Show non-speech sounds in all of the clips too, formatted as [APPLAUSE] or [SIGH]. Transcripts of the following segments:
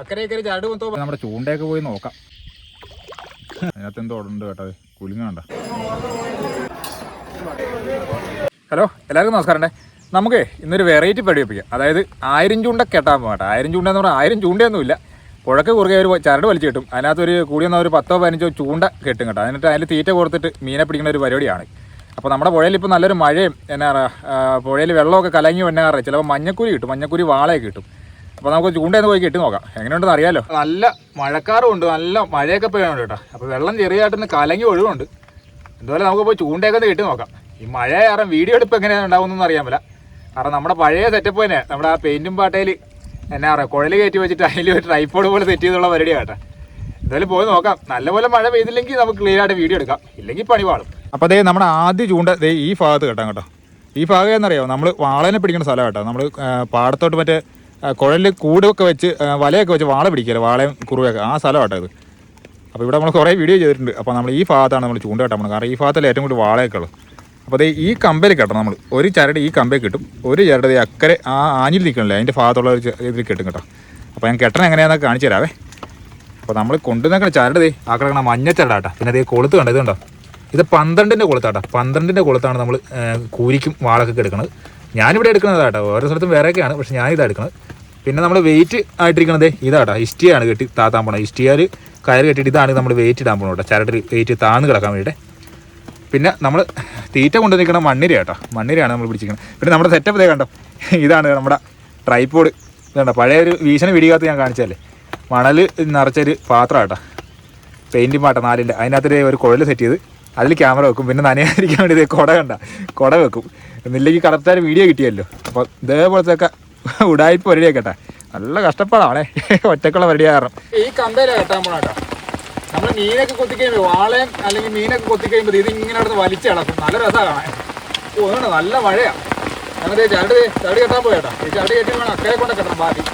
അക്കരെ നമ്മുടെ ചൂണ്ടയൊക്കെ പോയി നോക്കാം. അതിനകത്ത് എന്തോ ഉണ്ട് കേട്ടോ കുലുങ്ങണ്ട ഹലോ എല്ലാവർക്കും നമസ്കാരം നമുക്ക് ഇന്നൊരു വെറൈറ്റി പഠിപ്പിക്കാം. അതായത് ആയിരം ചൂണ്ട കെട്ടാൻ പോകട്ടെ ആയിരം ചൂണ്ട എന്ന് പറഞ്ഞാൽ ആയിരം ചൂണ്ടയൊന്നുമില്ല. പുഴക്ക് കുറുകെ ഒരു ചരട് വലിച്ചു കിട്ടും. അതിനകത്തൊരു കൂടിയെന്ന ഒരു പത്തോ പതിനഞ്ചോ ചൂണ്ട കെട്ടും കേട്ടോ. എന്നിട്ട് അതിൽ തീറ്റ കൊടുത്തിട്ട് മീനെ പിടിക്കുന്ന ഒരു പരിപാടിയാണ്. അപ്പോൾ നമ്മുടെ പുഴയിൽ ഇപ്പോൾ നല്ലൊരു മഴയും എന്നാ പുഴയിൽ വെള്ളമൊക്കെ കലങ്ങി വന്നാറ് ചിലപ്പോൾ മഞ്ഞക്കുരി കിട്ടും. മഞ്ഞക്കുരി വാളയൊക്കെ കിട്ടും. അപ്പോൾ നമുക്ക് ചൂണ്ടയെന്ന് പോയി കെട്ടി നോക്കാം. എങ്ങനെയുണ്ടെന്ന് അറിയാലോ? നല്ല മഴക്കാറും ഉണ്ട്. നല്ല മഴയൊക്കെ പെയ്യുന്നുണ്ട് കേട്ടോ അപ്പോൾ വെള്ളം ചെറിയതായിട്ടൊന്ന് കലങ്ങി ഒഴുകുന്നുണ്ട്. എന്തുപോലെ നമുക്ക് പോയി ചൂണ്ടയൊക്കെ ഒന്ന് കെട്ടി നോക്കാം. ഈ മഴ കാരണം വീഡിയോ എടുപ്പ് എങ്ങനെയാണ് ഉണ്ടാവുന്നതെന്ന് അറിയാൻ പറ്റില്ല. കാരണം നമ്മുടെ പഴയ സെറ്റപ്പ് തന്നെ. നമ്മുടെ ആ പെയിന്റും പാട്ടയിൽ എന്നാ പറയുക കുഴൽ കയറ്റി വെച്ചിട്ട് അതിൽ ഒരു ട്രൈപ്പോഡ് പോലെ സെറ്റ് ചെയ്തുള്ള പരിപാടിയാണ് കേട്ടോ. എന്തായാലും പോയി നോക്കാം. നല്ലപോലെ മഴ പെയ്തില്ലെങ്കിൽ നമുക്ക് ക്ലിയർ ആയിട്ട് വീഡിയോ എടുക്കാം. ഇല്ലെങ്കിൽ പണി പാടും അപ്പോൾ അതേ നമ്മുടെ ആദ്യ ചൂണ്ട ദേ ഈ ഭാഗത്ത് കേട്ടോ കേട്ടോ. ഈ ഭാഗം എന്നറിയാമോ നമ്മൾ വാളനെ പിടിക്കുന്ന സ്ഥലം കേട്ടോ. നമ്മൾ പാടത്തോട്ട് മറ്റേ കുഴലിൽ കൂടൊക്കെ വെച്ച് വലയൊക്കെ വെച്ച് വാള പിടിക്കുക വാളയും കുറുവയൊക്കെ. ആ സ്ഥലം അത് അപ്പോൾ ഇവിടെ നമ്മൾ കുറേ വീഡിയോ ചെയ്തിട്ടുണ്ട്. അപ്പോൾ നമ്മൾ ഈ ഭാഗത്താണ് നമ്മൾ ചൂണ്ട കെട്ടാൻ പോകുന്നത് കാരണം ഈ ഭാഗത്തല്ലേ ഏറ്റവും കൂടുതൽ വാളയൊക്കെ ഉള്ളത് അപ്പോൾ ദേ ഈ കമ്പയിൽ കെട്ടണം നമ്മൾ ഒരു ചരട് ഈ കമ്പയിൽ കിട്ടും. ഒരു ചരട് അക്കരെ ആ ആഞ്ഞിൽ നിൽക്കണല്ലേ? അതിന്റെ ഭാഗത്തുള്ള ഒരു ഇതിൽ കെട്ടും കേട്ടോ. അപ്പോൾ ഞാൻ കെട്ടണം എങ്ങനെയാണെന്നൊക്കെ കാണിച്ചു തരാവേ. അപ്പോൾ നമ്മൾ കൊണ്ടുവന്നേക്കണ ചരട് ദേ ആ മഞ്ഞ ചരടാട്ടാ. പിന്നെ അതേ കൊളുത്ത് കണ്ടോ ഇതുണ്ടോ ഇത് പന്ത്രണ്ടിന്റെ കൊളുത്താട്ടാ. പന്ത്രണ്ടിന്റെ കൊളുത്താണ് നമ്മൾ കൂരിക്കും വാളൊക്കെ എടുക്കുന്നത് ഞാനിവിടെ എടുക്കുന്നതാട്ടോ ഓരോ സ്ഥലത്തും വേറെയൊക്കെയാണ് പക്ഷെ ഞാനിതാ എടുക്കുന്നത്. പിന്നെ നമ്മൾ വെയിറ്റ് ആയിട്ടിരിക്കണത് ഇതാട്ടോ ഇഷ്ടിയാണ് കെട്ടി താത്താൻ പോണത്. ഇഷ്ടിയാൽ കയറ് കെട്ടിയിട്ട് ഇതാണ് നമ്മൾ വെയിറ്റ് ഇടാൻ പോകണം കേട്ടോ. ചരട്ടിൽ വെയിറ്റ് താന്ന് കിടക്കാൻ വേണ്ടിയിട്ട്. പിന്നെ നമ്മൾ തീറ്റ കൊണ്ട് നിൽക്കുന്ന മണ്ണിര കേട്ടോ. മണ്ണിരയാണ് നമ്മൾ പിടിച്ചിരിക്കുന്നത്. പിന്നെ നമ്മുടെ സെറ്റപ്പ് ഇതേ കണ്ടോ? ഇതാണ് നമ്മുടെ ട്രൈപ്പോഡ് ഇതുണ്ടോ? പഴയ ഒരു വീശന വീടികത്ത് ഞാൻ കാണിച്ചല്ലേ മണൽ നിറച്ചൊരു പാത്രം കേട്ടോ. പെയിന്റും പാട്ട നാലിന്റെ അതിനകത്തൊരു ഒരു കുഴൽ സെറ്റ് ചെയ്ത് അതിൽ ക്യാമറ വെക്കും. പിന്നെ നനയാതിരിക്കാൻ വേണ്ടി കുട കണ്ട. കുട വെക്കും. എന്നില്ലെങ്കിൽ കറക്റ്റായിട്ട് വീഡിയോ കിട്ടിയല്ലോ. അപ്പോൾ ഇതേപോലത്തെ ഒക്കെ ഉടായ്പ വരടിയാ കേട്ടാ നല്ല കഷ്ടപ്പാടാണേ [LAUGHS] ഒറ്റക്കുള്ള പരിപാടി കാരണം. ഈ കമ്പയില കെട്ടാൻ പോണാട്ടോ നമ്മൾ മീനൊക്കെ കൊത്തിക്കഴിയുമ്പോൾ വാളയും അല്ലെങ്കിൽ മീനൊക്കെ കൊത്തിക്കഴിയുമ്പോൾ ഇത് ഇങ്ങനെ അവിടെ വലിച്ച് കിടക്കും നല്ല രസമാണ് കാണാൻ. നല്ല മഴയാണ് അങ്ങനെ ചരട് ചരട് കെട്ടാൻ പോയേട്ടാ ഈ ചരട് കെട്ടി വേണം അക്കരെ കൊണ്ട് കെട്ടണം ബാക്കി.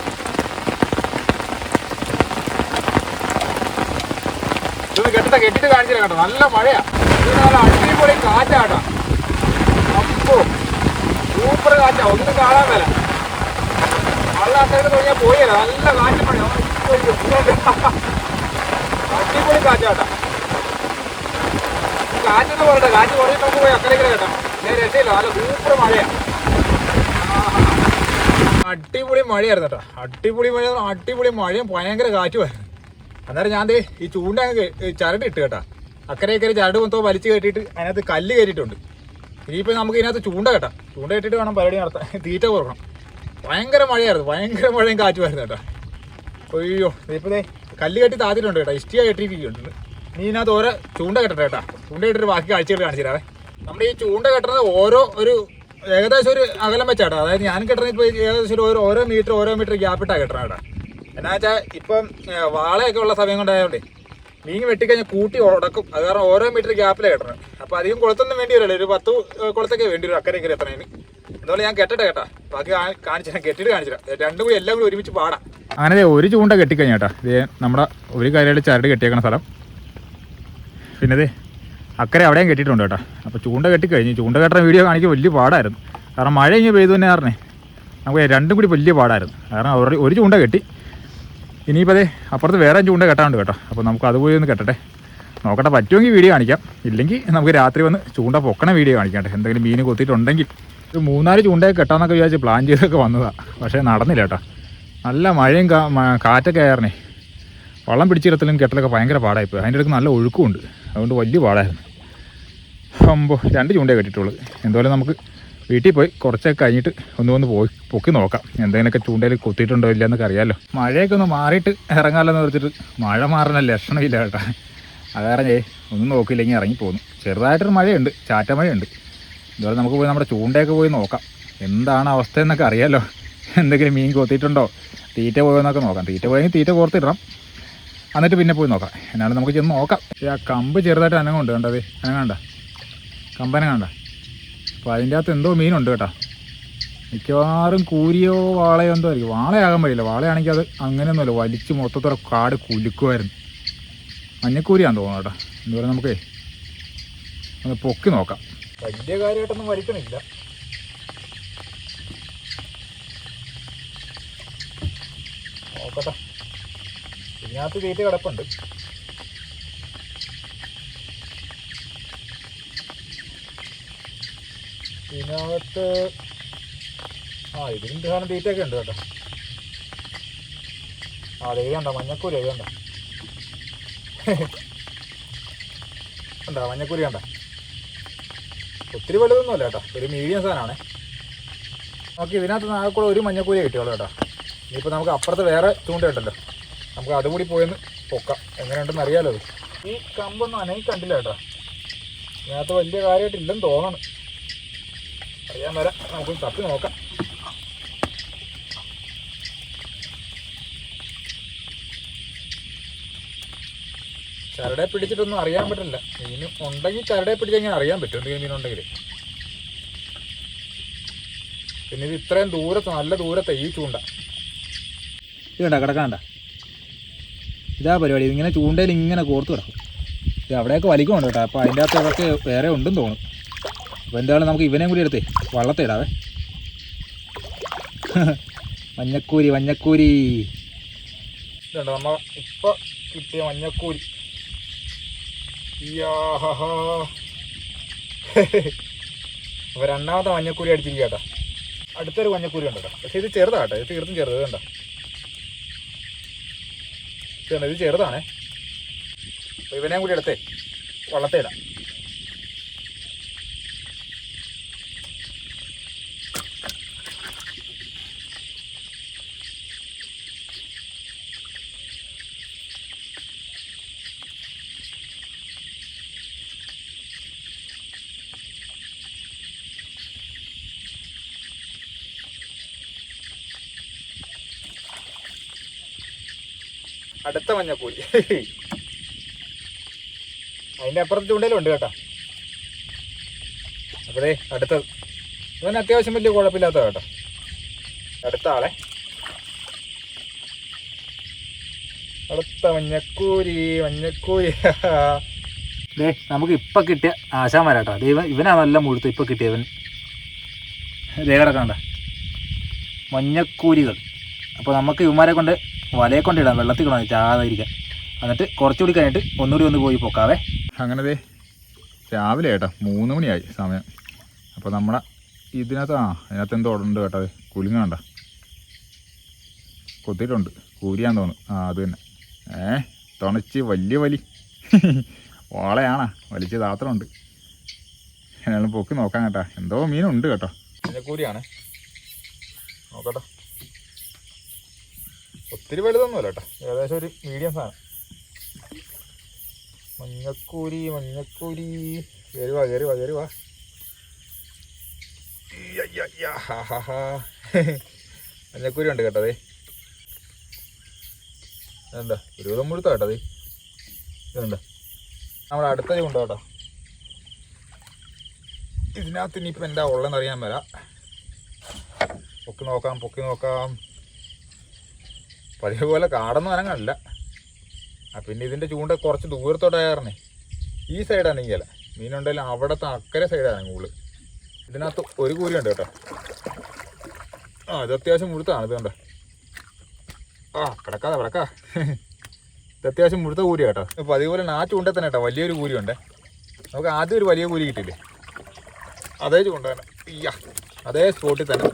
കെട്ടിട്ട് കെട്ടിട്ട് കാണിച്ചില്ല കേട്ടോ. നല്ല മഴയാ. ഇത് നല്ല അടിപൊളി കാറ്റാട്ടോ അപ്പോ സൂപ്പർ കാറ്റാ. ഒന്നും കാണാൻ മേല. വെള്ളം അക്കരെ തുടങ്ങിയാൽ പോയല്ല. നല്ല കാറ്റ് പണി അടിപൊളി കാറ്റാട്ടാ. കാറ്റെന്ന് പറയട്ടെ കാറ്റ് കുറഞ്ഞിട്ട് നമുക്ക് പോയി അക്കരയ്ക്ക് കേട്ടോ. ഞാൻ രക്ഷയില്ല. നല്ല സൂപ്പർ മഴയാ. അടിപൊളി മഴയായിരുന്നു കേട്ടോ. അടിപൊളി മഴ അടിപൊളി മഴയും ഭയങ്കര കാറ്റുമായിരുന്നു. അന്നേരം ഞാൻ ഈ ചൂണ്ട ചരട് ഇട്ട് കേട്ടാ. അക്കരെ ഇക്കരെ ചരട് മൊത്തം വലിച്ചു കയറ്റിയിട്ട് അതിനകത്ത് കല്ല് കയറ്റിയിട്ടുണ്ട് ഇനിയിപ്പോൾ നമുക്ക് ഇതിനകത്ത് ചൂണ്ട കെട്ടാം. ചൂണ്ട കെട്ടിയിട്ട് വേണം പരിപാടി നടത്താൻ. [LAUGHS] തീറ്റ കുറക്കണം ഭയങ്കര മഴയായിരുന്നു. ഭയങ്കര മഴയും കാറ്റുമായിരുന്നു കേട്ടോ. അയ്യോ ഇപ്പൊ ദേ കല്ല് കെട്ടി താത്തിട്ടുണ്ട് കേട്ടോ. ഇഷ്ടിക കെട്ടിയിട്ടുണ്ട് നീ ഇതിനകത്ത് ഓരോ ചൂണ്ട കെട്ടട്ടെ കേട്ടോ. ചൂണ്ട കെട്ടിട്ട് ബാക്കി കാഴ്ചകൾ കാണിച്ചു തരാവേ. നമ്മുടെ ഈ ചൂണ്ട കെട്ടുന്നത് ഓരോ ഒരു ഏകദേശം ഒരു അകലം വെച്ചാട്ടോ അതായത് ഞാൻ കെട്ടുന്നത് ഇപ്പോൾ ഏകദേശം ഒരു ഓരോ മീറ്റർ ഓരോ മീറ്റർ ഗ്യാപ്പിട്ടാണ് കെട്ടണം കേട്ടോ. എന്നാ വെച്ചാൽ ഇപ്പം വാളയൊക്കെ ഉള്ള സമയം കൊണ്ടായതുകൊണ്ടേ മീൻ വെട്ടിക്കഴിഞ്ഞാൽ കൂട്ടി ഉടക്കും. അത് കാരണം ഓരോ മീറ്റർ ഗ്യാപ്പിലാണ് കെട്ടണം അപ്പോൾ അധികം കുളത്തൊന്നും വേണ്ടി വരില്ല ഒരു പത്ത് കുളത്തൊക്കെ വേണ്ടി വരും. അക്കരെ ഇക്കരെ എത്തണേന് അതുപോലെ ഞാൻ കെട്ടട്ടെ കേട്ടാ. ബാക്കി കാണിച്ചു തരാം കെട്ടിട്ട് കാണിച്ചു തരാം. രണ്ടും കൂടി എല്ലാം കൂടി ഒരുമിച്ച് പാടാം. അങ്ങനെ ഒരു ചൂണ്ട കെട്ടിക്കഴിഞ്ഞ കേട്ടാ. ഇത് നമ്മുടെ ഒരു കാര്യമായിട്ട് ചരട് കെട്ടിയേക്കണ സ്ഥലം. പിന്നെ ദേ അക്കരെ അവിടെയും കെട്ടിയിട്ടുണ്ട് കേട്ടോ. അപ്പോൾ ചൂണ്ട കെട്ടിക്കഴിഞ്ഞ് ചൂണ്ട കെട്ടുന്ന വീഡിയോ കാണിക്കാൻ വലിയ പാടായിരുന്നു. കാരണം മഴ ഇങ്ങനെ പെയ്തു തന്നെ പറഞ്ഞേ. നമുക്ക് രണ്ടും കൂടി വലിയ പാടായിരുന്നു. കാരണം ഒരു ചൂണ്ട കെട്ടി. ഇനിയിപ്പോൾ അതെ അപ്പുറത്ത് വേറെ ചൂണ്ട കെട്ടാണ്ട് കേട്ടോ. അപ്പോൾ നമുക്ക് അതുപോലെ ഒന്ന് കെട്ടട്ടെ. നോക്കട്ടെ പറ്റുമെങ്കിൽ വീഡിയോ കാണിക്കാം. ഇല്ലെങ്കിൽ നമുക്ക് രാത്രി വന്ന് ചൂണ്ട പൊക്കണ വീഡിയോ കാണിക്കാം എന്തെങ്കിലും മീൻ കൊത്തിയിട്ടുണ്ടെങ്കിൽ. ഒരു മൂന്നാൽ ചൂണ്ടയൊക്കെ കെട്ടാന്നൊക്കെ വിചാരിച്ച് പ്ലാൻ ചെയ്തൊക്കെ വന്നതാണ് പക്ഷേ നടന്നില്ല കേട്ടോ. നല്ല മഴയും കാറ്റൊക്കെ ആയിരുന്നേ. വള്ളം പിടിച്ചിടത്തിലും കെട്ടലൊക്കെ ഭയങ്കര പാടായിപ്പോയി. അതിന്റെ ഇടയ്ക്ക് നല്ല ഒഴുക്കുമുണ്ട്. അതുകൊണ്ട് വലിയ പാടായിരുന്നു. അമ്പോ രണ്ട് ചൂണ്ടേ കെട്ടിയിട്ടുള്ളത് എന്തായാലും നമുക്ക് വീട്ടിൽ പോയി കുറച്ചൊക്കെ കഴിഞ്ഞിട്ട് ഒന്ന് ഒന്ന് പോയി പൊക്കി നോക്കാം. എന്തെങ്കിലുമൊക്കെ ചൂണ്ടയിൽ കൊത്തിയിട്ടുണ്ടോ ഇല്ല എന്നൊക്കെ അറിയാമല്ലോ മഴയൊക്കെ ഒന്ന് മാറിയിട്ട് ഇറങ്ങാമല്ലോ എന്ന് വെച്ചിട്ട് മഴ മാറുന്ന ലക്ഷണമില്ല കേട്ടോ. അത് കാരണം ഒന്നും നോക്കിയില്ലെങ്കിൽ ഇറങ്ങി പോകുന്നു ചെറുതായിട്ടൊരു മഴയുണ്ട് ചാറ്റ മഴയുണ്ട്. ഇതുപോലെ നമുക്ക് പോയി നമ്മുടെ ചൂണ്ടയൊക്കെ പോയി നോക്കാം. എന്താണ് അവസ്ഥ എന്നൊക്കെ അറിയാമല്ലോ എന്തെങ്കിലും മീൻ കൊത്തിയിട്ടുണ്ടോ? തീറ്റ പോയെന്നൊക്കെ നോക്കാം. തീറ്റ പോയെങ്കിൽ തീറ്റ കോർത്തിടണം. എന്നിട്ട് പിന്നെ പോയി നോക്കാം. എന്നാലും നമുക്ക് ചെന്ന് നോക്കാം. ആ കമ്പ് ചെറുതായിട്ട് അനങ്ങുണ്ട് കണ്ടത് അനങ്ങണ്ട കമ്പനങ്ങണ്ട അപ്പോൾ അതിന്റെ അകത്ത് എന്തോ മീനുണ്ട് കേട്ടോ. മിക്കവാറും കൂരിയോ വാളയോ എന്തോ ആയിരിക്കും. വാളയാകാൻ വഴിയില്ല. വാളയാണെങ്കിൽ അത് അങ്ങനെയൊന്നുമല്ല. വലിച്ച് മൊത്തത്തോടെ കാട് കുലുക്കുമായിരുന്നു. മഞ്ഞക്കൂരിയാന്ന് തോന്നുന്നു കേട്ടോ. എന്താ നമുക്കേ ഒന്ന് പൊക്കി നോക്കാം. വലിയ കാര്യമായിട്ടൊന്നും വലിക്കണില്ല. നോക്കട്ടെ. ഇതിനകത്ത് തീറ്റ കിടപ്പുണ്ട്. ഇതിനകത്ത് ആ ഇതിന് സാധനം തീറ്റയൊക്കെ ഉണ്ട് കേട്ടോ. ആ അത് എഴുതണ്ട മഞ്ഞക്കൂരി എഴുതണ്ട ഉണ്ടോ മഞ്ഞക്കൂരി കണ്ട? ഒത്തിരി വലുതൊന്നുമല്ല കേട്ടോ. ഒരു മീഡിയം സാധനമാണേ. നമുക്ക് ഇതിനകത്ത് നാളെ കൂടെ ഒരു മഞ്ഞക്കൂരി കിട്ടിയോളൂ കേട്ടോ. ഇനിയിപ്പോൾ നമുക്ക് അപ്പുറത്ത് വേറെ ചൂണ്ടയുണ്ടല്ലോ നമുക്ക് അതും കൂടി പോയെന്ന് പൊക്കാം. എങ്ങനെയുണ്ടെന്ന് അറിയാലോ ഈ കമ്പൊന്നും അനങ്ങി കണ്ടില്ല കേട്ടോ. ഇതിനകത്ത് വലിയ കാര്യമായിട്ടില്ലെന്ന് തോന്നണം. അറിയാൻ വരാം നമുക്ക് തപ്പി നോക്കാം. ചരടെ പിടിച്ചിട്ടൊന്നും അറിയാൻ പറ്റില്ല. മീൻ ഉണ്ടെങ്കിൽ ചരടെ പിടിച്ചെങ്ങനെ അറിയാൻ പറ്റും. എന്തെങ്കിലും മീനുണ്ടെങ്കിൽ പിന്നെ ഇത് ഇത്രയും ദൂരത്ത് നല്ല ദൂരത്തെ ഈ ചൂണ്ട. ഇതുണ്ട? കണ്ട കിടക്കാണ്ട ഇതാ പരിപാടി. ഇങ്ങനെ ചൂണ്ടയിൽ ഇങ്ങനെ കോർത്ത് കിടക്കും. ഇത് അവിടെയൊക്കെ വലിക്കുന്നുണ്ട് കേട്ടോ. അപ്പോൾ അതിന്റെ അകത്ത് വേറെ ഉണ്ടെന്ന് തോന്നും അപ്പോൾ നമുക്ക് ഇവനെയും കൂടി എടുത്തേ. വള്ളത്തെ ഇടാവേ. മഞ്ഞക്കൂരി മഞ്ഞക്കൂരി. ഇതുണ്ട് ഇപ്പോൾ കിട്ടിയ മഞ്ഞക്കൂരി. അപ്പോൾ രണ്ടാമത്തെ മഞ്ഞക്കൂരി അടിച്ചിരിക്കുക അടുത്തൊരു മഞ്ഞക്കൂരി ഉണ്ട് കേട്ടോ? പക്ഷേ ഇത് ചെറുതാട്ടോ. ഇത് തീർത്തും ചെറുത് കണ്ടോ? ഇത് ചെറുതാണേ. അപ്പോൾ ഇവനെയും കൂടി എടുത്തേ. വള്ളത്തെ ഇടാം. അടുത്ത മഞ്ഞക്കൂലി അതിന്റെ അപ്പുറത്ത് ചൂണ്ടയിലും ഉണ്ട് കേട്ടോ. അപ്പോഴേ അടുത്തത് ഇവൻ അത്യാവശ്യം വലിയ കുഴപ്പമില്ലാത്ത കേട്ടോ. അടുത്ത ആളെ. അടുത്ത മഞ്ഞക്കൂരി മഞ്ഞക്കൂരി ദേ നമുക്ക് ഇപ്പൊ കിട്ടിയ ആശാൻ വരാട്ടോ ദൈവം ഇവനാ നല്ല മുഴുത്ത് ഇപ്പൊ കിട്ടിയവൻ ദേ കിടക്കണ്ട മഞ്ഞക്കൂരികൾ അപ്പോൾ നമുക്ക് ഇവന്മാരെ കൊണ്ട് വലയെ കൊണ്ടിടാം വെള്ളത്തിൽ കൊണ്ടാ ചാതായിരിക്കാം എന്നിട്ട് കുറച്ചുകൂടി കഴിഞ്ഞിട്ട് ഒന്നുകൂടി ഒന്ന് പോയി പൊക്കാവേ. അങ്ങനെ ദേ രാവിലെ കേട്ടോ മൂന്ന് മണിയായി സമയം. അപ്പോൾ നമ്മളെ ഇതിനകത്ത് ആ അതിനകത്ത് എന്തോ ഉണ്ട് കേട്ടോ അത്. കുലുങ്ങണ്ട കൊത്തിയിട്ടുണ്ട്. കൂരിയാന്ന് തോന്നുന്നു. ആ അത് തന്നെ. ഏ തുണച്ച് വലിയ വലി. ഓളയാണാ വലിച്ച് താത്രമുണ്ട് എന്നാലും പൊക്കി നോക്കാം കേട്ടോ. എന്തോ മീനുണ്ട് കേട്ടോ. കൂരിയാണ് നോക്കട്ടെ. ഒത്തിരി വലുതൊന്നുമല്ല കേട്ടോ. ഏകദേശം ഒരു മീഡിയം സാധനം. മഞ്ഞക്കൂരി മഞ്ഞക്കൂരി. കയറി വാ കയറി വാ കയറി വാ. മഞ്ഞക്കൂരി ഉണ്ട് കേട്ടതേ എന്താ ഒരു വിധം മുഴുത്ത കേട്ടതേ ഇതുണ്ട്? നമ്മുടെ അടുത്ത ചൂണ്ട കേട്ടോ. ഇതിനകത്ത് ഇനിയിപ്പോൾ എന്താ ഉള്ളതെന്ന് അറിയാൻ വരാം പൊക്കി നോക്കാം പൊക്കി നോക്കാം. പതിവ് പോലെ കാടൊന്നും അനങ്ങാനില്ല. ആ പിന്നെ ഇതിന്റെ ചൂണ്ട കുറച്ച് ദൂരത്തോട്ടായിരുന്നേ ഈ സൈഡ് അനങ്ങിയല്ല. മീനുണ്ടെങ്കിലും അവിടത്തെ അക്കരെ സൈഡാണ് കൂൾ ഇതിനകത്ത് ഒരു കൂരി ഉണ്ട് കേട്ടോ. ആ ഇത് അത്യാവശ്യം മുഴുത്താണ് ഇത് കണ്ടോ? ആ കിടക്കാതെ കിടക്കാ ഇത് അത്യാവശ്യം മുഴുത്ത കൂരി കേട്ടോ. അപ്പോൾ അതേപോലെ ആ ചൂണ്ട തന്നെ കേട്ടോ വലിയൊരു കൂരി ഉണ്ട്. നമുക്ക് ആദ്യം ഒരു വലിയ കൂരി കിട്ടില്ലേ അതേ ചൂണ്ട തന്നെ. അതേ സ്പോട്ടിൽ തന്നെ.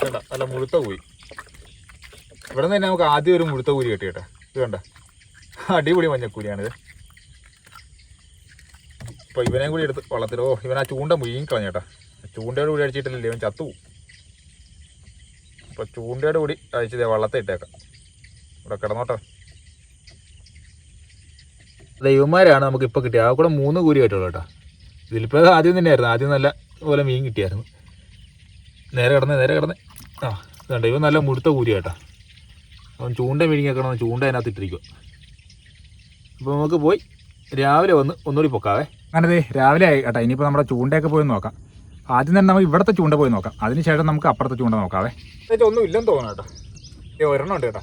കണ്ട? നല്ല മുഴുത്ത കൂരി. ഇവിടെ നിന്ന് തന്നെ നമുക്ക് ആദ്യം ഒരു മുഴുത്ത കിട്ടി കേട്ടോ. ഇത് കണ്ട? അടിപൊളി മഞ്ഞക്കൂരിയാണിത്. അപ്പോൾ ഇവനെയും കൂടി എടുത്ത് വള്ളത്തിലോ ഇവൻ ആ ചൂണ്ട മുഴുകി കളഞ്ഞേട്ടാ ചൂണ്ടയുടെ കൂടി അടിച്ചിട്ടില്ലേ ഇവൻ ചത്തു അപ്പോൾ ചൂണ്ടയുടെ കൂടി അഴിച്ചതേ വള്ളത്തെ ഇട്ടേക്കാം. ഇവിടെ കിടന്നോട്ടെ. ദൈവന്മാരാണ് നമുക്ക് ഇപ്പോൾ കിട്ടിയത്. ആ കൂടെ മൂന്ന് കൂരി കിട്ടുള്ളൂ കേട്ടോ. ഇതിലിപ്പോൾ ആദ്യം തന്നെയായിരുന്നു. ആദ്യം നല്ല പോലെ മീൻ കിട്ടിയായിരുന്നു. നേരെ കിടന്ന് നേരെ കിടന്ന്. ആ ഇതുണ്ട്. ഇവ നല്ല മുഴുത്ത കൂരി കേട്ടോ. അവൻ ചൂണ്ട മെഴുകിയേക്കണം ചൂണ്ട അതിനകത്ത് ഇട്ടിരിക്കും അപ്പോൾ നമുക്ക് പോയി രാവിലെ വന്ന് ഒന്നുകൂടി പൊക്കാവേ. അങ്ങനെ രാവിലെ ആയി കേട്ടോ. ഇനിയിപ്പോൾ നമ്മുടെ ചൂണ്ടയൊക്കെ പോയി നോക്കാം. ആദ്യം തന്നെ നമുക്ക് ഇവിടുത്തെ ചൂണ്ട പോയി നോക്കാം. അതിനുശേഷം നമുക്ക് അപ്പുറത്തെ ചൂണ്ട നോക്കാവേ. എന്നുവെച്ചാൽ ഒന്നും ഇല്ലെന്ന് തോന്നുന്നു കേട്ടോ. ഏ ഒരെണ്ണം ഉണ്ട് കേട്ടോ.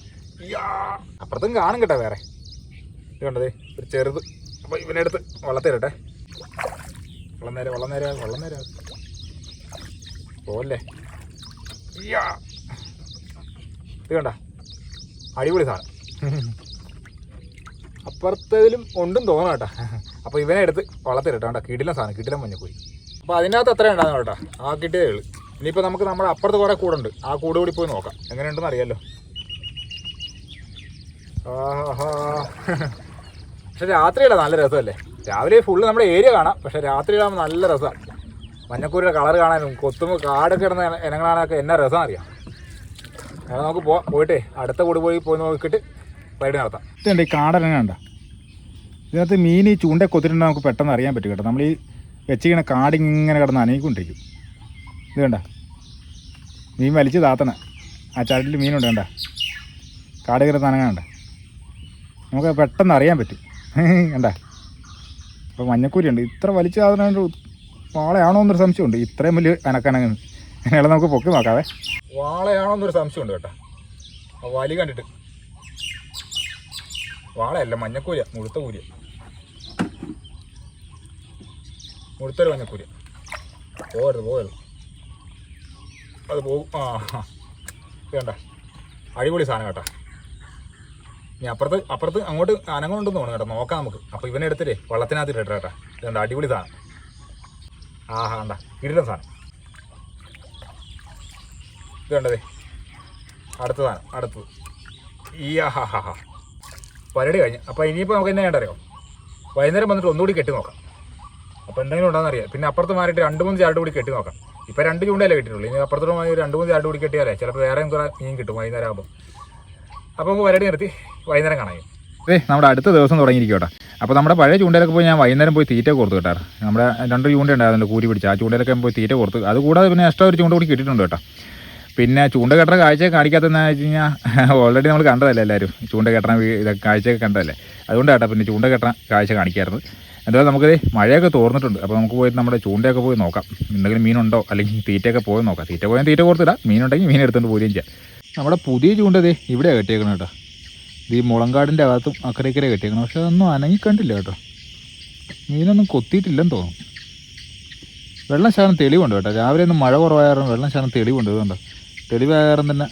അപ്പുറത്തും കാണും കേട്ടോ വേറെ. കണ്ടതേ ഒരു ചെറുത്. അപ്പോൾ ഇവനെ അടുത്ത് വള്ളത്തിരട്ടെ വെള്ളം നേരം വെള്ളം നേരം വെള്ളം നേരം പോവല്ലേ. ഇത് കണ്ട? അടിപൊളി സാധനം. അപ്പുറത്തതിലും ഉണ്ടും തോന്നണം കേട്ടോ. അപ്പോൾ ഇവനെ എടുത്ത് വളർത്തിരട്ടോ കേട്ടോ കിടിലം സാധനം കിടിലം പോയി. അപ്പോൾ അതിനകത്ത് അത്ര ഉണ്ടാകും കേട്ടോ. ആ കിട്ടിയതേ ഉള്ളൂ. ഇനിയിപ്പോൾ നമുക്ക് നമ്മുടെ അപ്പുറത്ത് കുറേ കൂടുണ്ട്. ആ കൂട് കൂടി പോയി നോക്കാം. എങ്ങനെയുണ്ടെന്ന് അറിയാമല്ലോ ആഹാ. പക്ഷെ നല്ല രസമല്ലേ? രാവിലെ ഫുള്ള് നമ്മുടെ ഏരിയ കാണാം. പക്ഷെ രാത്രിയിലാകുമ്പോൾ നല്ല രസമാണ് മഞ്ഞക്കൂരിയുടെ കളർ കാണാനും കൊത്തുമ്പോൾ കാടൊക്കെ ഇടുന്ന ഇന- ഇനങ്ങളാണൊക്കെ എന്നാ രസം അറിയാം അങ്ങനെ നമുക്ക് പോവാം. പോയിട്ടേ അടുത്ത കൂടി പോയി പോയി നോക്കിയിട്ട് റൈഡ് നടത്താം. ഇതുണ്ട് ഈ കാടനെ കണ്ട. ഇതിനകത്ത് മീൻ ഈ ചൂണ്ട കൊത്തിട്ടുണ്ടെങ്കിൽ നമുക്ക് പെട്ടെന്ന് അറിയാൻ പറ്റും കേട്ടോ. നമ്മൾ ഈ വെച്ചിങ്ങനെ കാട് ഇങ്ങനെ കിടന്ന് അനങ്ങിക്കൊണ്ടിരിക്കും. ഇത് കണ്ട. മീൻ വലിച്ച് താത്തണ. ആ ചരട്ടിൽ മീനുണ്ട് കണ്ട. കാട് കയറി തനങ്ങണ്ട നമുക്ക് പെട്ടെന്ന് അറിയാൻ പറ്റും. കണ്ട. അപ്പോൾ മഞ്ഞക്കൂരിയുണ്ട് ഇത്ര വലിച്ച സാധനം വാളയാണോ എന്നൊരു സംശയമുണ്ട്. ഇത്രയും വലിയ അനക്കനങ്ങ് അങ്ങനെയുള്ള നമുക്ക് പൊക്കി നോക്കാവേ. വാളയാണോ എന്നൊരു സംശയമുണ്ട് കേട്ടോ. വലി കണ്ടിട്ട്. വാളയല്ല മഞ്ഞക്കൂരിയ മുഴുത്ത കൂരിയ മുഴുത്തൊരു മഞ്ഞക്കൂരിയ പോകരുത് പോകരുത് അത് പോകും. ആ വേണ്ട അടിപൊളി സാധനം കേട്ടോ. ഇനി അപ്പുറത്ത് അപ്പുറത്ത് അങ്ങോട്ട് അനങ്ങുണ്ടെന്ന് തോന്നുന്നു കേട്ടോ. നോക്കാം നമുക്ക്. അപ്പോൾ ഇവനെ എടുത്തിട്ടേ വള്ളത്തിനകത്ത് ഇട്ടേ കേട്ടോ. ഇതുണ്ട് അടിപൊളി സാധനം. ആഹാ കണ്ട. കിടിലൻ സാധനം. ഇത് കണ്ടതേ അടുത്ത സാധനം അടുത്തത്. ഈ ആഹാ ഹാ ഹാ പരിപാടി കഴിഞ്ഞ്. അപ്പോൾ ഇനിയിപ്പോൾ നമുക്ക് എന്നാ വേണ്ടറിയോ വൈകുന്നേരം വന്നിട്ട് ഒന്നുകൂടി കെട്ടി നോക്കാം. അപ്പോൾ എന്തെങ്കിലും ഉണ്ടോയെന്ന് അറിയാം. പിന്നെ അപ്പുറത്ത് മാറിയിട്ട് രണ്ട് മൂന്ന് ചാട്ട് കൂടി കെട്ടി നോക്കാം. ഇപ്പോൾ രണ്ട് ചൂണ്ടയല്ലേ കിട്ടിയിട്ടുള്ളൂ. ഇനി അപ്പുറത്തോട് മാറി രണ്ട് മൂന്ന് ചാട്ട് കൂടി കെട്ടിയാലേ ചിലപ്പോൾ വേറെയും കുറേ മീൻ കിട്ടും വൈകുന്നേരം ആകുമ്പോൾ അപ്പോൾ നമുക്ക് പരിപാടി നിർത്തി. വൈകുന്നേരം കാണാം ഏ നമ്മുടെ അടുത്ത ദിവസം തുടങ്ങിയിരിക്കട്ടെ. അപ്പോൾ നമ്മുടെ പഴയ ചൂണ്ടയിലൊക്കെ പോയി ഞാൻ വൈകുന്നേരം പോയി തീറ്റ കൊടുത്തു കേട്ടോ നമ്മുടെ രണ്ട് ചൂണ്ട ഉണ്ടായിരുന്നല്ലോ കൂരി പിടിച്ച്. ആ ചൂണ്ടയിലൊക്കെ പോയി തീറ്റ കൊടുത്തു അതുകൂടാതെ പിന്നെ എക്സ്ട്രാ ഒരു ചൂണ്ട കൂടി കിട്ടിയിട്ടുണ്ട് കേട്ടോ. പിന്നെ ചൂണ്ട കെട്ടണ കാഴ്ച കാണിക്കാത്തതെന്ന് വെച്ച് കഴിഞ്ഞാൽ ഓൾറെഡി [LAUGHS] നമ്മൾ കണ്ടതല്ലേ എല്ലാവരും? ചൂണ്ട കെട്ടണ ഇതൊക്കെ കാഴ്ചയൊക്കെ കണ്ടതല്ലേ? അതുകൊണ്ട് കേട്ടോ പിന്നെ ചൂണ്ട കെട്ടണ കാഴ്ച കാണിക്കായിരുന്നു എന്തായാലും നമുക്ക് മഴയൊക്കെ തോർന്നിട്ടുണ്ട്. അപ്പോൾ നമുക്ക് പോയിട്ട് നമ്മുടെ ചൂണ്ടയൊക്കെ പോയി നോക്കാം. എന്തെങ്കിലും മീനുണ്ടോ അല്ലെങ്കിൽ തീറ്റയൊക്കെ പോയി നോക്കാം. തീറ്റ പോയാൽ തീറ്റ കൊടുത്തിടാം. മീനുണ്ടെങ്കിൽ മീൻ എടുത്തുകൊണ്ട് പോലും ചെയ്യാം. നമ്മുടെ പുതിയ ചൂണ്ട ദേ ഇവിടെ കെട്ടിയേക്കണം കേട്ടോ. ഈ മുളങ്കാടിന്റെ അകത്തും അക്കരയ്ക്കര കെട്ടിയേക്കണം പക്ഷെ അതൊന്നും അനങ്ങി കണ്ടില്ല കേട്ടോ. മീനൊന്നും കൊത്തിയിട്ടില്ലെന്ന് തോന്നുന്നു. വെള്ളം ശകലം തെളിവുണ്ട് കേട്ടോ. രാവിലെ ഒന്നും മഴ കുറവായിരുന്നു വെള്ളം ശകലം തെളിവുണ്ട്. ഇതുകൊണ്ട്? തെളിവായ കാരണം തന്നെ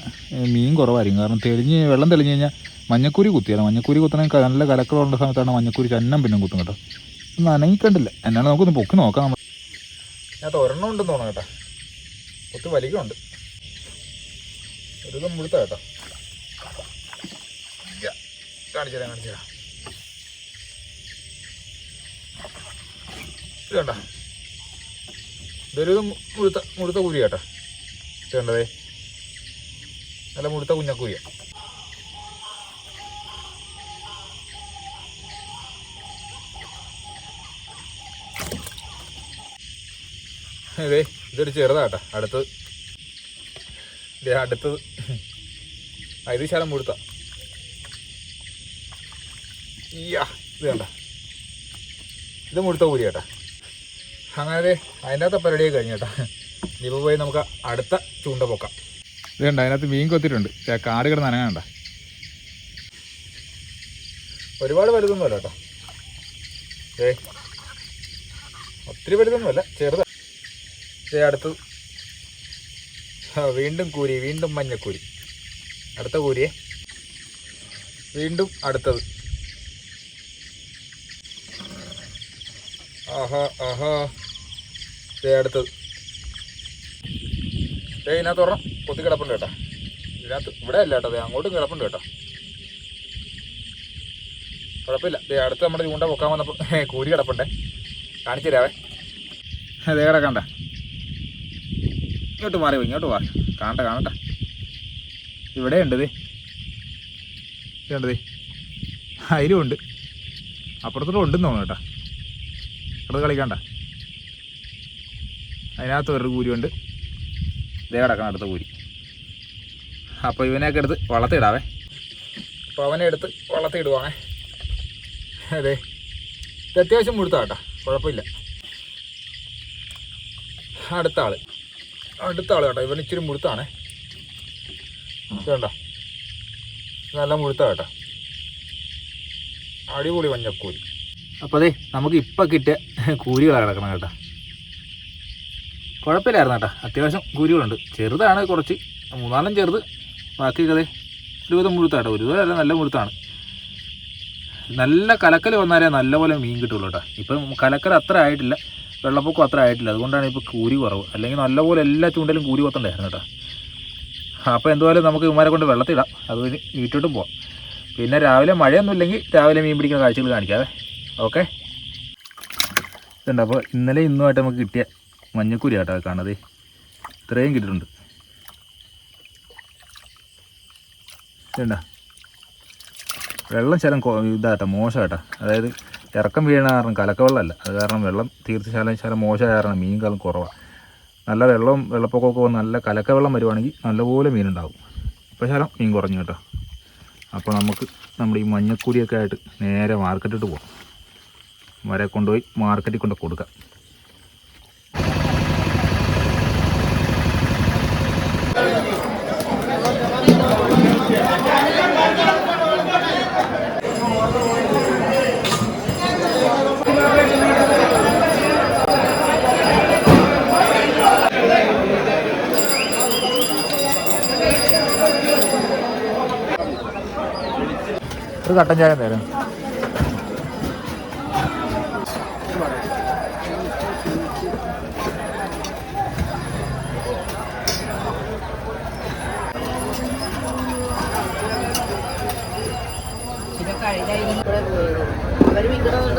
മീൻ കുറവായിരിക്കും. കാരണം തെളിഞ്ഞ് വെള്ളം തെളിഞ്ഞ് കഴിഞ്ഞാൽ മഞ്ഞക്കൂരി കുത്തിയാണ് മഞ്ഞക്കൂരി കുത്തണമെങ്കിൽ നല്ല കലക്കളുള്ള സമയത്താണ് മഞ്ഞക്കൂരി ചന്നം പിന്നെ കുത്തും കേട്ടോ. ഒന്ന് അനങ്ങിക്കണ്ടില്ല. എന്നാണ് നമുക്കൊന്ന് പൊക്കി നോക്കാം നമ്മൾ ഞാൻ ഒരെണ്ണം ഉണ്ടെന്ന് തോന്നാം കേട്ടോ. കുത്തി വലിക്കുന്നുണ്ട് ഒരു മുഴുത്ത കേട്ടോ. കാണിച്ചു തരാം കാണിച്ചു ഇതൊരു മുഴുത്ത മുഴുത്ത കുരി കേട്ടോ. ഇത് നല്ല മുഴുത്ത കുഞ്ഞക്കുരിയ അതെ ഇതൊരു ചെറുതാട്ടാ അടുത്തത്. ദേ അടുത്തത്. ഇത് ശാലം മുഴുത്ത. ഈയാ ഇത് കണ്ട. ഇത് മുഴുത്ത കൂലി കേട്ടാ അങ്ങനെ അതിന്റെ അകത്തെ പരിപാടിയൊക്കെ കഴിഞ്ഞു കേട്ടാ. ഇനിയിപ്പോൾ പോയി നമുക്ക് അടുത്ത ചൂണ്ട പൊക്കാം. ഇത് കണ്ട അതിനകത്ത് മീൻ കൊത്തിട്ടുണ്ട് കാട് കിടന്ന് അനങ്ങണ്ട ഒരുപാട് വലുതൊന്നുമല്ല കേട്ടോ. ഏ ഒത്തിരി വലുതൊന്നുമല്ല ചെറുതാ. ദേ അടുത്ത് വീണ്ടും കൂരി വീണ്ടും മഞ്ഞക്കൂരി. അടുത്ത കൂരിയെ. വീണ്ടും അടുത്തത്. ആഹാ ആഹാ. അടുത്തത്. ദേ ഇതിനകത്ത് ഒരെണ്ണം കൊത്തി കിടപ്പുണ്ട് കേട്ടോ. ഇതിനകത്ത് ഇവിടെ അല്ല കേട്ടോ അങ്ങോട്ടും കിടപ്പുണ്ട് കേട്ടോ. കുഴപ്പമില്ല. ദേ അടുത്ത് നമ്മുടെ ചൂണ്ട പൊക്കാൻ വന്നപ്പോൾ കൂരി കിടപ്പുണ്ടേ. കാണിച്ചു തരാവേ. ദേ കിടക്കണ്ട ഇങ്ങോട്ട് മാറി ഇങ്ങോട്ട് മാറി. കാണട്ടെ കാണട്ടെ. ഇവിടെ ഉണ്ട് ദേ. ഇതുണ്ട് ദേ. അതിലും ഉണ്ട്. അപ്പുറത്തോട്ട് ഉണ്ടെന്ന് തോന്നുന്നു കേട്ടോ. അടുത്ത് കളിക്കണ്ട അതിനകത്ത് വേറൊരു കൂരിയുണ്ട്. ഇതേ കിടക്കണം അടുത്ത കൂരി അപ്പോൾ ഇവനെയൊക്കെ എടുത്ത് വളർത്തിയിടാവേ. അപ്പോൾ അവനെ എടുത്ത് വളർത്തിയിടുവാണേ അതെ. ഇത് അത്യാവശ്യം മുഴുത്താ കേട്ടോ കുഴപ്പമില്ല. അടുത്ത ആൾ. അടുത്ത ആൾ കേട്ടോ. ഇവൻ ഇച്ചിരി മുഴുത്താണേ. വേണ്ട നല്ല മുഴുത്ത കേട്ടോ അടിപൊളി മഞ്ഞക്കൂരി അപ്പോൾ അതെ നമുക്ക് ഇപ്പം കിട്ടിയ കൂലികളാണ് കിടക്കണം കേട്ടോ. കുഴപ്പമില്ലായിരുന്നു കേട്ടോ. അത്യാവശ്യം കൂലികളുണ്ട് ചെറുതാണ് കുറച്ച്. മൂന്നാലും ചെറുത്. ബാക്കി കഥ ഒരു വിധം മുഴുത്ത കേട്ടോ. ഒരു നല്ല മുഴുത്താണ്. നല്ല കലക്കൽ വന്നാലേ നല്ലപോലെ മീൻ കിട്ടുള്ളൂ കേട്ടോ. ഇപ്പം കലക്കൽ അത്ര ആയിട്ടില്ല. വെള്ളപ്പൊക്കം അത്ര ആയിട്ടില്ല. അതുകൊണ്ടാണ് ഇപ്പോൾ കൂരി കുറവ്. അല്ലെങ്കിൽ നല്ലപോലെ എല്ലാ ചൂണ്ടലും കൂരി കൊത്തണ്ടായിരുന്നു കേട്ടോ. അപ്പോൾ എന്തുപോലെ നമുക്ക് ഇമാരെ കൊണ്ട് വെള്ളത്തിടാം. അത് കഴിഞ്ഞ് വീട്ടിലോട്ടും പോവാം. പിന്നെ രാവിലെ മഴയൊന്നും ഇല്ലെങ്കിൽ രാവിലെ മീൻ പിടിക്കുന്ന കാഴ്ചകൾ കാണിക്കാതെ ഓക്കെ. ഇതുണ്ട്. അപ്പോൾ ഇന്നലെ ഇന്നുമായിട്ട് നമുക്ക് കിട്ടിയ മഞ്ഞക്കുരി ആട്ടാ കാണാതെ ഇത്രയും കിട്ടിയിട്ടുണ്ട്. വേണ്ട വെള്ളം ശലം ഇതാട്ടാ ഇതാട്ടോ മോശം അതായത് ഇറക്കം വീഴണ കാരണം കലക്കവെള്ളമല്ല. അത് കാരണം വെള്ളം തീർച്ചയായും ശലം മോശമായ കാരണം മീൻ കാലം കുറവാണ് നല്ല വെള്ളവും വെള്ളപ്പൊക്കമൊക്കെ നല്ല കലക്കവെള്ളം വരുവാണെങ്കിൽ നല്ലപോലെ മീനുണ്ടാവും. ഇപ്പോൾ ശലം മീൻ കുറഞ്ഞു കേട്ടോ. അപ്പോൾ നമുക്ക് നമ്മുടെ ഈ മഞ്ഞക്കൂടിയൊക്കെ ആയിട്ട് നേരെ മാർക്കറ്റിട്ട് പോകാം വരെ കൊണ്ടുപോയി മാർക്കറ്റിൽ കൊണ്ട് കൊടുക്കാം. ഒരു കട്ടൻ ചായ തരാം.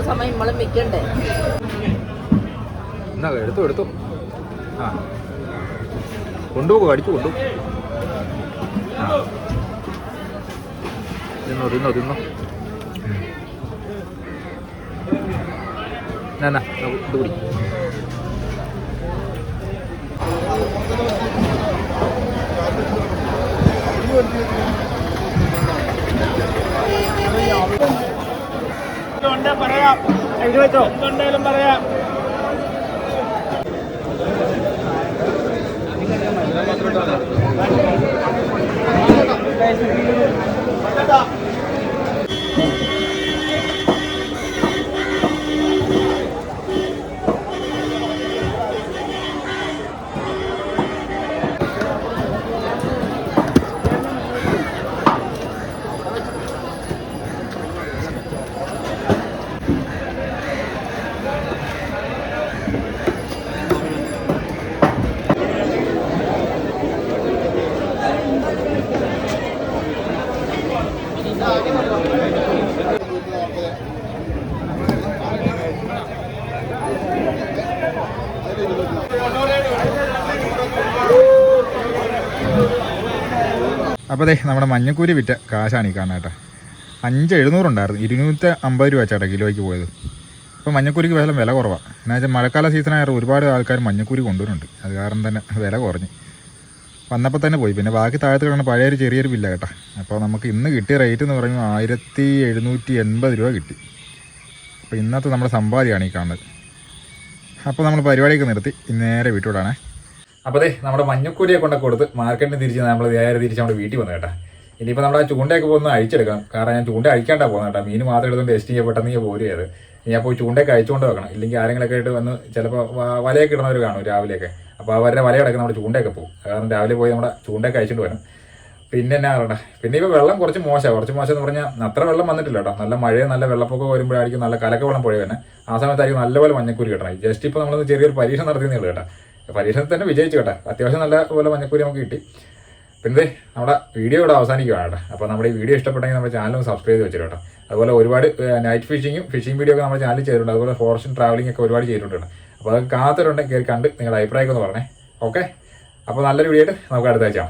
സമയം നമ്മളും വിൽക്കണ്ടേ? എന്നാ എടുത്തു എടുത്തു. ആ. കൊണ്ടുപോകും അടിച്ചു കൊണ്ടു തിന്നോ തിന്നോ തിന്നു. എന്നാ ഇത് കുടി. പറയാം? എന്തുണ്ടെങ്കിലും പറയാം. അപ്പോൾ അതെ നമ്മുടെ മഞ്ഞക്കൂരി വിറ്റ കാശാണ് ഈ കാണുന്നത് അഞ്ച് എഴുന്നൂറുണ്ടായിരുന്നു. ഇരുന്നൂറ്റി അമ്പത് രൂപ ചേട്ടാ കിലോയ്ക്ക് പോയത്. അപ്പോൾ മഞ്ഞക്കൂരിക്ക് വില വില കുറവാണ് എന്നാ വെച്ചാൽ മഴക്കാല സീസണായ ഒരുപാട് ആൾക്കാർ മഞ്ഞക്കൂരി കൊണ്ടുവരുന്നുണ്ട്. അത് കാരണം തന്നെ വില കുറഞ്ഞ്. വന്നപ്പോൾ തന്നെ പോയി. പിന്നെ ബാക്കി താഴത്ത് കിടന്ന പഴയൊരു ചെറിയൊരു ബില്ല കേട്ടോ. അപ്പോൾ നമുക്ക് ഇന്ന് കിട്ടിയ റേറ്റ് എന്ന് പറയുമ്പോൾ ആയിരത്തി എഴുന്നൂറ്റി എൺപത് രൂപ കിട്ടി. അപ്പോൾ ഇന്നത്തെ നമ്മുടെ സമ്പാദ്യമാണ് ഈ കാണുന്നത്. അപ്പോൾ നമ്മൾ പരിപാടിയൊക്കെ നിർത്തി. നേരെ വീട്ടിലോടാണേ അപ്പോൾ അതെ നമ്മുടെ മഞ്ഞക്കൂരിയെ കൊണ്ട് കൊടുത്ത് മാർക്കറ്റിന് തിരിച്ച് നമ്മൾ നേരെ തിരിച്ച് നമ്മുടെ വീട്ടിൽ വന്നു കേട്ടോ. ഇനിയിപ്പോൾ നമ്മുടെ ആ ചൂണ്ടയൊക്കെ പോകുന്ന അഴിച്ചെടുക്കാം കാരണം ഞാൻ ചൂണ്ട അഴിക്കാണ്ടാ പോകുന്നത് കേട്ടോ. മീൻ മാത്രം എടുത്തുകൊണ്ട് ടെസ്റ്റ് ചെയ്യാൻ പെട്ടെന്ന് പോരും ചെയ്ത് ഞാൻ പോയി ചൂണ്ടയൊക്കെ അഴിച്ചുകൊണ്ട് വെക്കണം. ഇല്ലെങ്കിൽ ആരെങ്കിലൊക്കെ ആയിട്ട് വന്ന് ചിലപ്പോൾ വലയൊക്കെ ഇടുന്നവർ കാണും രാവിലെയൊക്കെ. അപ്പോൾ അവരുടെ വലയടക്കം നമ്മുടെ ചൂണ്ടയൊക്കെ പോകും. കാരണം രാവിലെ പോയി നമ്മുടെ ചൂണ്ടയൊക്കെ അഴിച്ചുകൊണ്ട് വരണം. പിന്നെ എന്നാ പറയണ്ട. പിന്നെ ഇപ്പോൾ വെള്ളം കുറച്ച് മോശമാണ് കുറച്ച് മോശം എന്ന് പറഞ്ഞാൽ അത്ര വെള്ളം വന്നിട്ടില്ല കേട്ടോ. നല്ല മഴയും നല്ല വെള്ളപ്പൊക്കം വരുമ്പോഴായിരിക്കും നല്ല കലക്ക വെള്ളം പുഴ തന്നെ ആ സമയത്തായിരിക്കും നല്ലപോലെ മഞ്ഞക്കൂരി കിട്ടണം. ജസ്റ്റ് ഇപ്പോൾ നമ്മളൊന്ന് ചെറിയൊരു പരീക്ഷ നടത്തിയെന്നേ ഉള്ളൂ കേട്ടോ. പരീക്ഷണത്തിൽ തന്നെ വിജയിച്ചു കേട്ടോ അത്യാവശ്യം നല്ല പോലെ മഞ്ഞക്കൂരി നമുക്ക് കിട്ടി. പിന്നെ നമ്മുടെ വീഡിയോ ഇവിടെ അവസാനിക്കുകയാണ് കേട്ടോ. അപ്പോൾ നമ്മുടെ ഈ വീഡിയോ ഇഷ്ടപ്പെട്ടെങ്കിൽ നമ്മുടെ ചാനലും സബ്സ്ക്രൈബ് ചെയ്ത് വെച്ചിട്ടോ അതുപോലെ ഒരുപാട് നൈറ്റ് ഫിഷിങ്ങും ഫിഷിംഗ് വീഡിയോ ഒക്കെ നമ്മുടെ ചാനലിൽ ചെയ്തിട്ടുണ്ട്. അതുപോലെ ഫോറസ്റ്റ് ട്രാവലിംഗ് ഒക്കെ ഒരുപാട് ചെയ്തിട്ടുണ്ട് കേട്ടോ. അപ്പോൾ അത് കാണാത്തവരുണ്ടെങ്കിൽ കണ്ട് നിങ്ങളുടെ അഭിപ്രായമൊക്കെ ഒന്ന് പറഞ്ഞേ. ഓക്കെ അപ്പോൾ നല്ലൊരു വീഡിയോ ആയിട്ട് നമുക്ക് അടുത്ത ആഴ്ച